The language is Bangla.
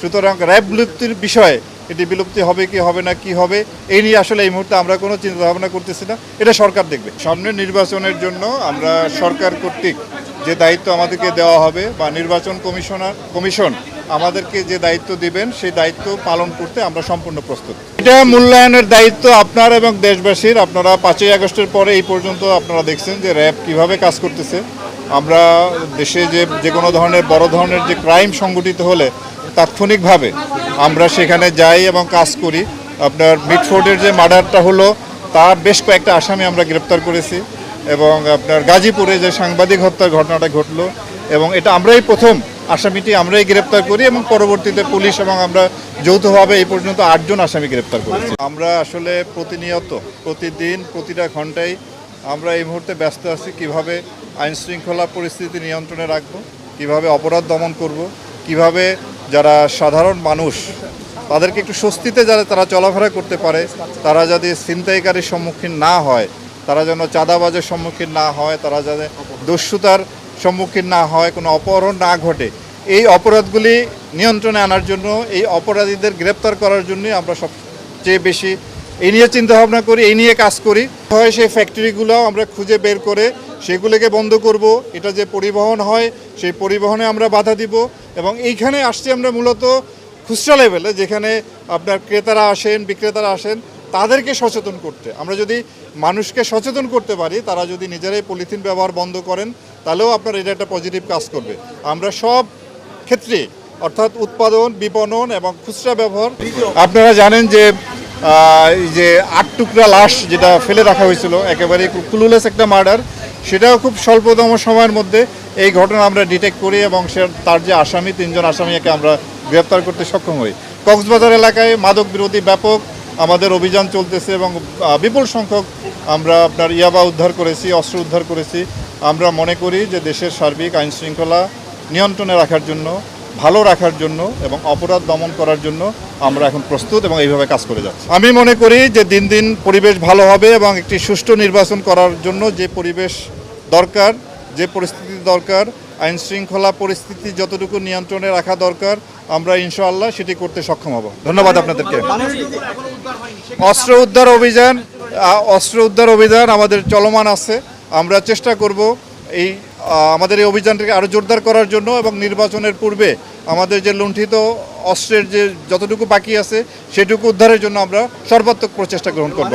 সুতরাং র্যাব বিলুপ্তির বিষয়ে এটি বিলুপ্তি হবে কি হবে না, কি হবে, এই নিয়ে আসলে এই মুহূর্তে আমরা কোনো চিন্তা ভাবনা করতেছি না। এটা সরকার দেখবে। সামনে নির্বাচনের জন্য আমরা সরকার কর্তৃক যে দায়িত্ব আমাদেরকে দেওয়া হবে বা নির্বাচন কমিশনার, কমিশন আমাদেরকে যে দায়িত্ব দিবেন, সেই দায়িত্ব পালন করতে আমরা সম্পূর্ণ প্রস্তুত। এটা মূল্যায়নের দায়িত্ব আপনার এবং দেশবাসীর। আপনারা পাঁচই আগস্টের পরে এই পর্যন্ত আপনারা দেখছেন যে র্যাব কীভাবে কাজ করতেছে। আমরা দেশে যে যে কোনো ধরনের বড় ধরনের যে ক্রাইম সংগঠিত হলে তাৎক্ষণিকভাবে আমরা সেখানে যাই এবং কাজ করি। আপনার মিটফোর্ডের যে মার্ডারটা হলো তার বেশ কয়েকটা আসামি আমরা গ্রেপ্তার করেছি এবং আপনার গাজীপুরে যে সাংবাদিক হত্যার ঘটনাটা ঘটলো এবং এটা আমরাই প্রথম আসামিটি আমরাই গ্রেপ্তার করি এবং পরবর্তীতে পুলিশ এবং আমরা যৌথভাবে এই পর্যন্ত আটজন আসামি গ্রেপ্তার করেছি। আমরা আসলে প্রতিনিয়ত, প্রতিদিন প্রতিটা ঘন্টায় আমরা এই মুহূর্তে ব্যস্ত আছি, কীভাবে আইন শৃঙ্খলা পরিস্থিতি নিয়ন্ত্রণে রাখব, কীভাবে অপরাধ দমন করব, কীভাবে যারা সাধারণ মানুষ, তাদেরকে একটু স্বস্তিতে যারা তারা চলাফেরা করতে পারে, তারা যাতে ছিনতাইকারীর সম্মুখীন না হয়, তারা যেন চাঁদাবাজের সম্মুখীন না হয়, তারা যাতে দস্যুতার সম্মুখীন না হয়, কোনো অপহরণ না ঘটে, এই অপরাধগুলি নিয়ন্ত্রণে আনার জন্য, এই অপরাধীদের গ্রেপ্তার করার জন্যই আমরা সবচেয়ে বেশি এই নিয়ে চিন্তা ভাবনা করি, এই নিয়ে কাজ করি। হয় সেই ফ্যাক্টরিগুলো আমরা খুঁজে বের করে সেগুলোকে বন্ধ করব, এটা যে পরিবহন হয় সেই পরিবহনে আমরা বাধা দিব এবং এইখানে আসছি আমরা মূলত খুচরা লেভেলে যেখানে আপনার ক্রেতারা আসেন, বিক্রেতারা আসেন, তাদেরকে সচেতন করতে। আমরা যদি মানুষকে সচেতন করতে পারি, তারা যদি নিজেরাই পলিথিন ব্যবহার বন্ধ করেন, তাহলেও আপনার এটা একটা পজিটিভ কাজ করবে। আমরা সব ক্ষেত্রে, অর্থাৎ উৎপাদন, বিপণন এবং খুচরা ব্যবহার, আপনারা জানেন যে এই যে আট টুকরা লাশ যেটা ফেলে রাখা হয়েছিল, একেবারে ক্লুলেস একটা মার্ডার সেটাও খুব স্বল্পতম সময়ের মধ্যে এই ঘটনা আমরা ডিটেক্ট করি এবং সে তার যে আসামি, তিনজন আসামিকে আমরা গ্রেপ্তার করতে সক্ষম হই। কক্সবাজার এলাকায় মাদক বিরোধী ব্যাপক আমাদের অভিযান চলতেছে এবং বিপুল সংখ্যক আমরা আপনার ইয়াবা উদ্ধার করেছি, অস্ত্র উদ্ধার করেছি। আমরা মনে করি যে দেশের সার্বিক আইন শৃঙ্খলা নিয়ন্ত্রণে রাখার জন্য ভালো রাখার জন্য এবং অপরাধ দমন করার জন্য আমরা এখন প্রস্তুত এবং এইভাবে কাজ করে যাচ্ছি। আমি মনে করি যে দিন দিন পরিবেশ ভালো হবে এবং একটি সুষ্ঠু নির্বাচন করার জন্য যে পরিবেশ দরকার, যে পরিস্থিতি দরকার, আইন শৃঙ্খলা পরিস্থিতি যতটুকু নিয়ন্ত্রণে রাখা দরকার, আমরা ইনশাআল্লাহ সেটি করতে সক্ষম হব। ধন্যবাদ আপনাদেরকে। অস্ত্র উদ্ধার অভিযান অস্ত্র উদ্ধার অভিযান আমাদের চলমান আছে। আমরা চেষ্টা করব এই আমাদের এই অভিযানটাকে আরও জোরদার করার জন্য এবং নির্বাচনের পূর্বে আমাদের যে লুণ্ঠিত অস্ত্রের যে যতটুকু বাকি আছে, সেটুকু উদ্ধারের জন্য আমরা সর্বাত্মক প্রচেষ্টা গ্রহণ করব।